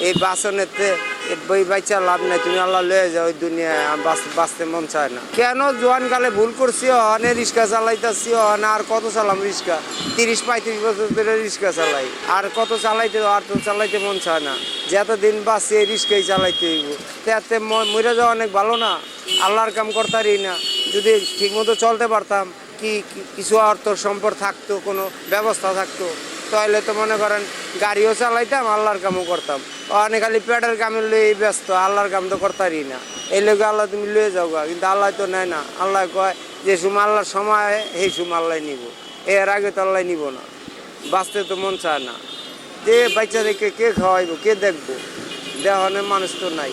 এই বাসনেতে বই বাচ্চা লাভ নাই, তুমি আল্লাহ লয়ে যাও ওই দুনিয়ায় বাঁচতে মন চায় না। কেন জোয়ান কালে ভুল করছি অনে রিক্সা চালাইতেছি অনে আর কত চালাম রিক্সা? তিরিশ পঁয়ত্রিশ বছর ধরে রিক্সা চালাই, আর কত চালাইতে আর তো চালাইতে মন চায় না। যতদিন বাঁচি এই রিক্সাই চালাইতে হইব। তাতে মরে যাওয়া অনেক ভালো না, আল্লাহর কাম করতারই না। যদি ঠিকমতো চলতে পারতাম কি- কিছু অর্থ সম্পদ থাকতো, কোনো ব্যবস্থা থাকতো? তাহলে তো মনে করেন গাড়িও চালাইতাম, আল্লাহর কামও করতাম। অনেক খালি পেটের কামে লয়ে ব্যস্ত, আল্লাহর কাম তো করতারই না। এই লোকে আল্লাহ তুমি লয়ে যাও গা। কিন্তু আল্লাহ তো নেয় না। আল্লাহ কয়, যে সময় আল্লাহর সময় সেই সময় আল্লাহ নিব। এর আগে তো আল্লাহ নিব না। বাঁচতে তো মন চায় না। যে বাচ্চাদেরকে কে খাওয়াইব, কে দেখব? দেহনের মানুষ তো নাই।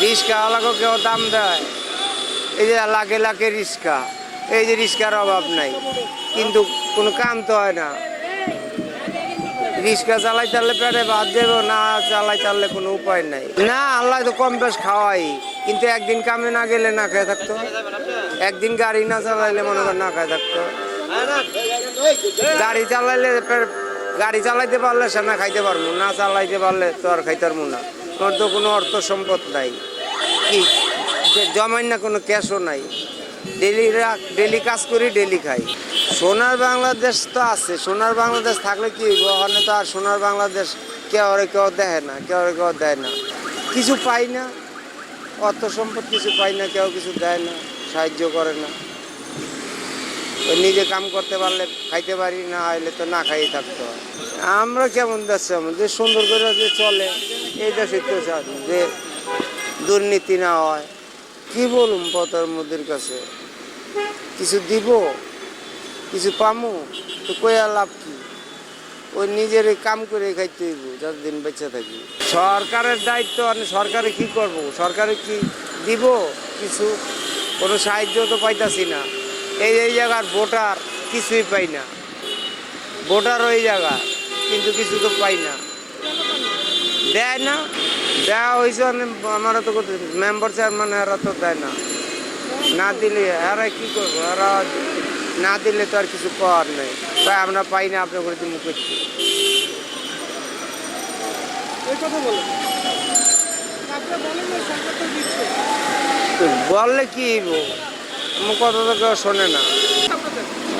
রিক্সা আলাকে কেউ দাম দেয়। এই যে লাখে লাখে রিক্সা এই যে রিক্সার অভাব নাই। কিন্তু কোনো কাম তো হয় না। রিক্সা চালাই তাহলে পেটে ভাত দেবো, না চালাই তাহলে কোনো উপায় নাই। না, আল্লাহ তো কম বেশ খাওয়াই, কিন্তু একদিন কামে না গেলে না খেয়ে থাকতো। একদিন গাড়ি না চালাইলে মনে কর না খেয়ে থাকতো। গাড়ি চালাইলে গাড়ি চালাইতে পারলে সে না খাইতে পারব, না চালাইতে পারলে তো আর খাইতে পারব না। তোর তো কোনো অর্থ সম্পদ নাই। কি? জমাই না কোনো ক্যাশও নাই। ডেলি ডেলি কাজ করি, ডেলি খাই। সোনার বাংলাদেশ তো আছে, সোনার বাংলাদেশ থাকলে কি ওখানে তো আর সোনার বাংলাদেশ কেউ কেউ দেয় না, কেউ কেউ দেয় না। কিছু পাই না, অর্থ সম্পদ কিছু পাই না, কেউ কিছু দেয় না, সাহায্য করে না। নিজে কাম করতে পারলে খাইতে পারি, না হইলে তো না খাইয়ে থাকতে হয়। আমরা কেমন দেশ যে সুন্দর করে যে চলে, এই দেশে তো যে দুর্নীতি না হয়। কি বলুম পতার মোদির কাছে? কিছু দিব, কিছু পামু, তো কয়া লাভ কি? ওই নিজের কাম করে খাইতে হইব, যতদিন বেঁচে থাকি। সরকারের দায়িত্ব, আমি সরকারে কি করব? সরকারে কি দিব? কিছু? কোনো সাহায্য তো পাইতাছি না। এই এই জায়গার ভোটার কিছুই পাই না। ভোটার ওই জায়গা, কিন্তু কিছু তো পাই না। দেয় না। দেওয়া হয়েছে আমরা তো মেম্বার চেয়ারম্যান এরা তো দেয় না। না দিলে এরা কি করব? এরা না দিলে তো আর কিছু করার নেই। তাই আমরা পাই না আপনার করে মুখ করছি বললে কি কথা তো কেউ শোনে না।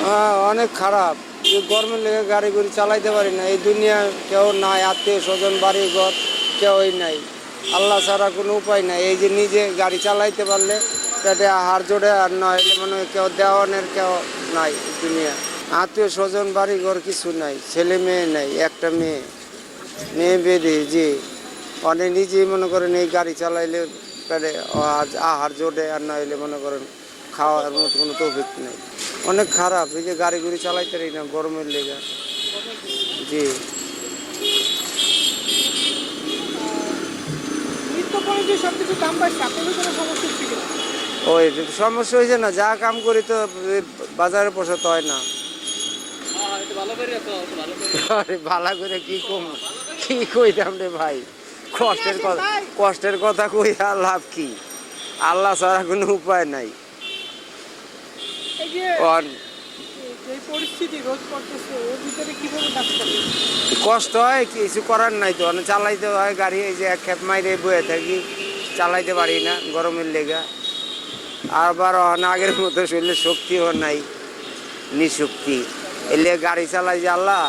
হ্যাঁ অনেক খারাপ। যে গরমের লেগে গাড়ি গুড়ি চালাইতে পারি না। এই দুনিয়া কেউ নাই আত্মীয় স্বজন বাড়ি ঘর কেউই নাই। আল্লাহ ছাড়া কোনো উপায় নাই। এই যে নিজে গাড়ি চালাইতে পারলে পেটে আহার জোড়ে আর নয় মানে কেউ দেওয়ানের কেউ নাই দুনিয়া। আত্মীয় স্বজন বাড়ি ঘর কিছু নাই, ছেলে মেয়ে নাই, একটা মেয়ে। মেয়ে বেঁধে যে অনেক নিজেই মনে করেন এই গাড়ি চালাইলে পেটে আহার- জোটে আর নইলে মনে করেন খাওয়ার মতো কোনো তৌফিক নেই। অনেক খারাপ, এই যে গাড়ি গুড়ি চালাইতে পারি না, গরমের লেগে। জি। সব কিছু দাম বাড়ছে আপনাদের কোনো সমস্যা হচ্ছে কিনা? ওই সমস্যা হয়েছে না যা কাম করি তো বাজারে পোষাতে হয় না। ভালো করে কি কম কি কইতাম রে ভাই? কষ্টের কথা কষ্টের কথা কই আর লাভ কি? আল্লাহ ছাড়া কোনো উপায় নাই। কষ্ট হয় কিছু করার নাই তো চালাইতে হয় গাড়ি এই যে এক খেপ মাইরে বয়ে থাকি। চালাইতে পারি না গরমের লেগা। আবার আগের মতো শরীরে শক্তিও নাই, নিঃশক্তি। এলে গাড়ি চালাই যে আল্লাহ।